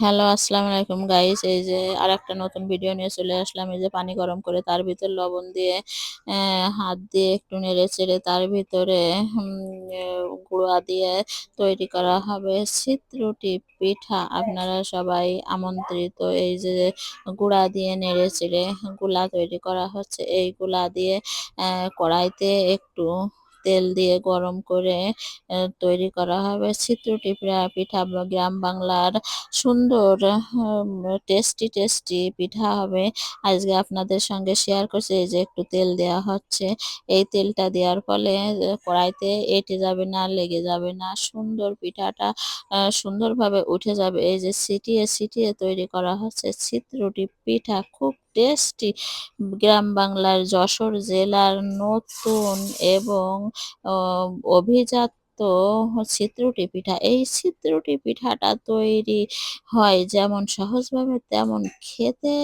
Hello, আসসালামু আলাইকুম guys এই যে আর একটা নতুন ভিডিও নিয়ে চলে আসলাম। এই যে পানি গরম করে তার ভিতর লবণ দিয়ে হাত দিয়ে একটু নেড়ে চেড়ে তার ভিতরে গুঁড়া দিয়ে তৈরি করা হবে চিত্রটি পিঠা। আপনারা সবাই আমন্ত্রিত এই যে গুঁড়া দিয়ে নেড়ে চেড়ে গুলা তৈরি করা হচ্ছে। এই গুলা দিয়ে কড়াইতে একটু তেল দিয়ে গরম করে তৈরি করা হবে। চিত্রটি পিঠা গ্রাম বাংলার সুন্দর টেস্টি টেস্টি পিঠা হবে। আজকে আপনাদের সঙ্গে শেয়ার করছি, এই যে একটু তেল দেওয়া হচ্ছে। এই তেলটা দেওয়ার ফলে কড়াইতে এটে যাবে না, লেগে যাবে না। সুন্দর পিঠাটা সুন্দরভাবে উঠে যাবে। এই যে সিটিয়ে সিটিয়ে তৈরি করা হচ্ছে চিত্রটি পিঠা। খুব টেস্টি গ্রাম বাংলার যশোর জেলার নতুন এবং অভিজাত তো চিত্রটি পিঠা। এই চিত্রটি পিঠাটা তৈরি হয় যেমন সহজভাবে তেমন খেতে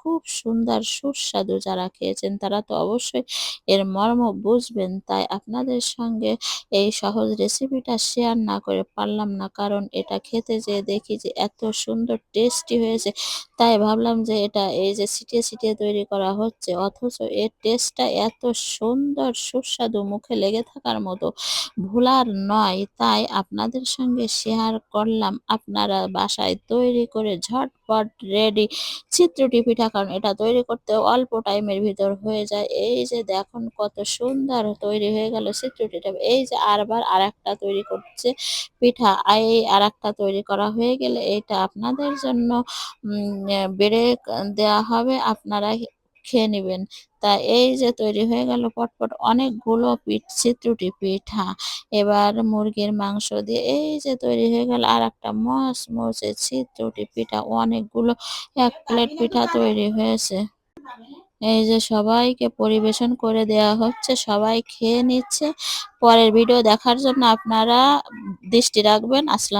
খুব সুন্দর, সুস্বাদু যারা খেয়েছেন তারা তো অবশ্যই এর মর্ম বুঝবেন। তাই আপনাদের সঙ্গে এই সহজ রেসিপিটা শেয়ার না করে পারলাম না। কারণ এটা খেতে যেয়ে দেখি যে এত সুন্দর টেস্টি হয়েছে। তাই ভাবলাম যে এটা এই যে ছিটিয়ে ছিটিয়ে তৈরি করা হচ্ছে, অথচ এর টেস্টটা এত সুন্দর, সুস্বাদু, মুখে লেগে থাকার মতো ভোলার নয়। তাই আপনাদের সঙ্গে শেয়ার করলাম। আপনারা বাসায় তৈরি করে ঝটপট রেডি চিত্রটি পিঠা কারণ এটা তৈরি করতে অল্প টাইমের ভিতর হয়ে যায়। এই যে দেখুন কত সুন্দর তৈরি হয়ে গেল চিত্রটিটা এই যে আরবার আর একটা তৈরি করছে পিঠা এই আর একটা তৈরি করা হয়ে গেলে এটা আপনাদের জন্য বেড়ে দেওয়া হবে। আপনারা খেয়ে নেবেন। তা এই যে তৈরি হয়ে গেল পটপট অনেকগুলো পিঠ চিত্রটি পিঠা এবার মুরগির মাংস দিয়ে এই যে তৈরি হয়ে গেল আর একটা মস মসে চিত্রটি পিঠা, অনেকগুলো এক প্লেট পিঠা তৈরি হয়েছে। এই যে সবাইকে পরিবেশন করে দেওয়া হচ্ছে, সবাই খেয়ে নিচ্ছে। পরের ভিডিও দেখার জন্য আপনারা দৃষ্টি রাখবেন। আসসালাম